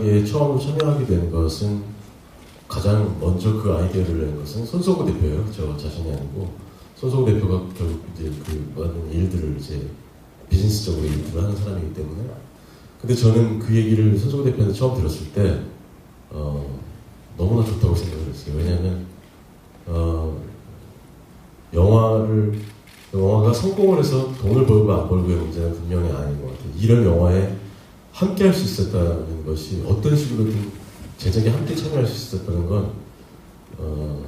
에 처음 참여하게 된 것은 가장 먼저 그 아이디어를 낸 것은 손석구 대표예요. 저 자신이 아니고 손석구 대표가 결국 이제 그 많은 일들을 이제 비즈니스적으로 일들을 하는 사람이기 때문에 근데 저는 그 얘기를 손석구 대표한테 처음 들었을 때 어, 너무나 좋다고 생각을 했어요. 왜냐하면 어, 영화를 영화가 성공을 해서 돈을 벌고 안 벌고의 문제는 분명히 아닌 것 같아요. 이런 영화에 함께 할 수 있었다는 것이 어떤 식으로든 제작에 함께 참여할 수 있었다는 건 어,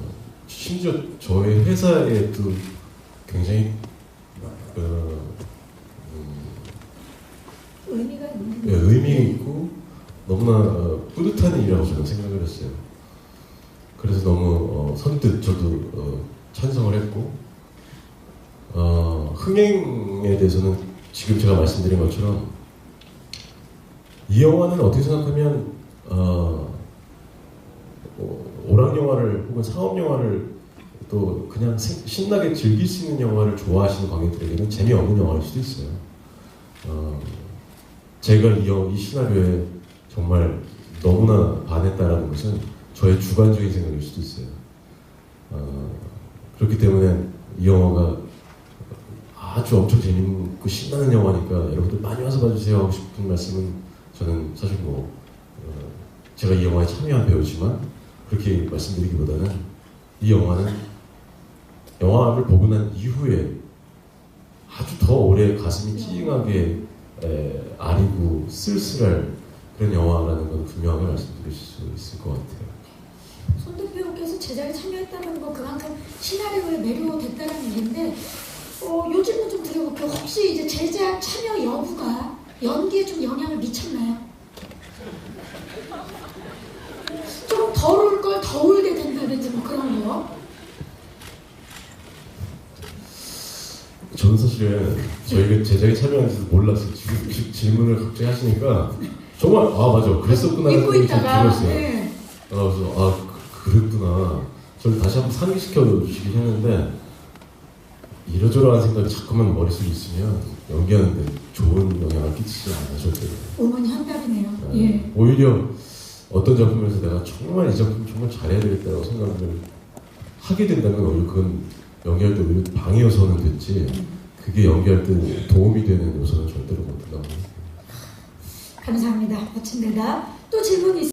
심지어 저희 회사에도 굉장히 어, 음, 의미가 있는 예, 의미 있고 너무나 어, 뿌듯한 일이라고 저는 생각을 했어요. 그래서 너무 어, 선뜻 저도 어, 찬성을 했고 어, 흥행에 대해서는 지금 제가 말씀드린 것처럼 이 영화는 어떻게 생각하면 어, 어, 오락 영화를 혹은 상업 영화를 또 그냥 생- 신나게 즐길 수 있는 영화를 좋아하시는 관객들에게는 재미없는 영화일 수도 있어요. 어, 제가 이, 영- 이 시나리오에 정말 너무나 반했다라는 것은 저의 주관적인 생각일 수도 있어요. 어, 그렇기 때문에 이 영화가 아주 엄청 재밌고 신나는 영화니까 여러분들 많이 와서 봐주세요 하고 싶은 말씀은 저는 사실 뭐 어, 제가 이 영화에 참여한 배우지만 그렇게 말씀드리기보다는 이 영화는 영화를 보고 난 이후에 아주 더 오래 가슴이 찡하게 에, 아리고 쓸쓸할 그런 영화라는 건 분명하게 말씀드릴 수 있을 것 같아요. 손 대표께서 제작에 참여했다는 건 그만큼 시나리오에 매료됐다는 얘기인데 어, 요 질문 좀 드려볼게요. 혹시 이제 제작 참여 여부가 연기에 좀 영향을 미쳤나요? 좀 덜울 걸 더울게 된다든지 뭐 그런 거. 저는 사실은 저희가 제작에 참여하는지도 몰랐어요. 지금 지- 질문을 갑자기 하시니까 정말 아 맞아 그랬었구나 잊고 생각이 좀 있다가 들었어요. 네. 아, 그래서 아 그, 그랬구나. 저를 다시 한번 상기시켜 주시긴 했는데 이러저러한 생각이 자꾸만 머릿속에 있으면 연기하는데 좋은 영향을 끼치지 절대로. 오문 현답이네요. 네. 예. 오히려 어떤 작품에서 내가 정말 이 작품 정말 잘해야 되겠다고 생각을 하게 된다면 오히려 그건 연기할 때 오히려 방해 요소는 됐지 그게 연기할 때 도움이 되는 요소는 절대로 못 된다고. 감사합니다. 멋진 대답. 또 질문이 있